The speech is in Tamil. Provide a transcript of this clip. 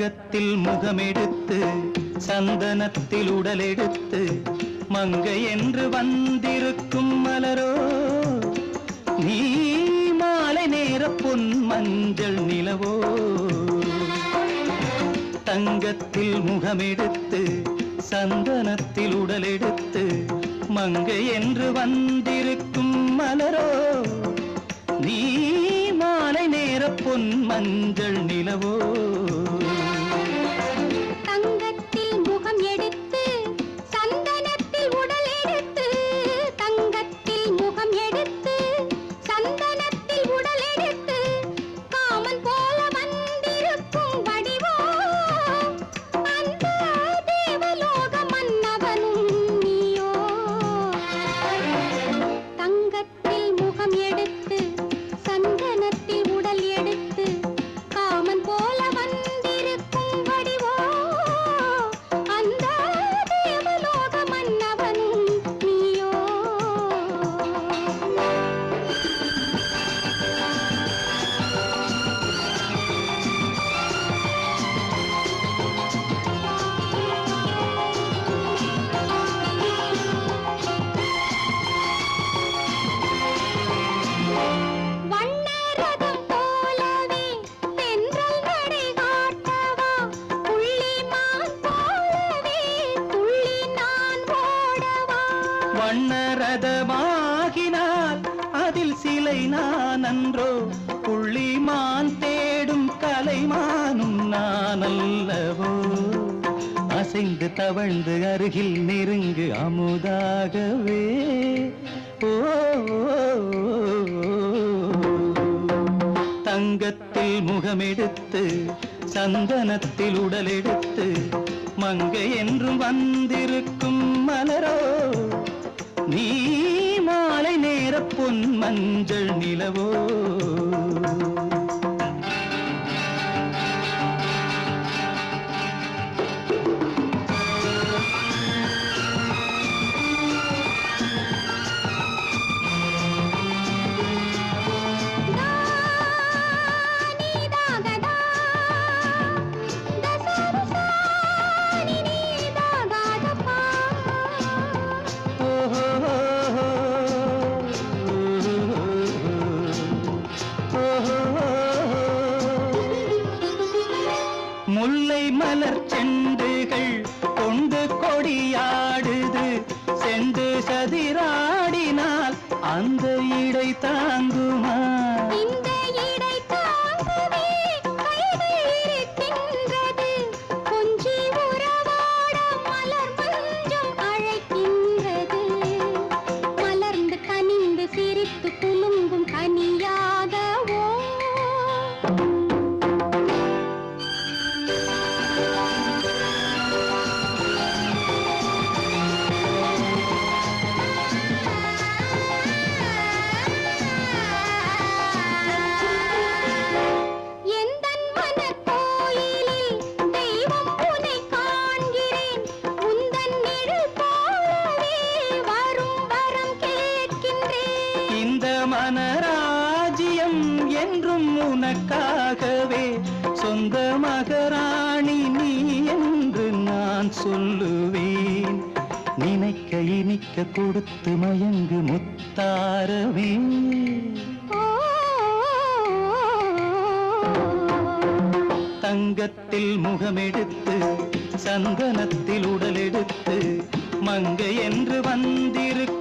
தங்கத்தில் முகமெடுத்து சந்தனத்தில் உடலெடுத்து மங்கை என்று வந்திருக்கும் மலரோ நீ மாலை நேர பொன் மஞ்சள் நிலவோ. தங்கத்தில் முகமெடுத்து சந்தனத்தில் உடலெடுத்து மங்கை என்று வந்திருக்கும் மலரோ நீ மாலை நேர பொன் மஞ்சள் நிலவோ. தங்க நான் புள்ளிமான் தேடும் கலைமானும் நான் அல்லவோ அசைந்து தவழ்ந்து அருகில் நெருங்கு அமுதாகவே. ஓ. தங்கத்தில் முகமெடுத்து சந்தனத்தில் உடலெடுத்து மங்கை என்றும் வந்திருக்கும் மலரோ? நீ பொன் மஞ்சள் நிலவோ? முல்லை மலர் செண்டுகள் கொண்டு கொடியாடுது. செண்டு சதிராடினால் அந்த இடை தாங்குமா? இந்த என்றும் உனக்காகவே. சொந்த மகராணி நீ என்று நான் சொல்லுவேன். நினைக்க இனிக்க கொடுத்து மயங்கு முத்தாரவே. தங்கத்தில் முகமெடுத்து சந்தனத்தில் உடலெடுத்து மங்கை என்று வந்திருக்க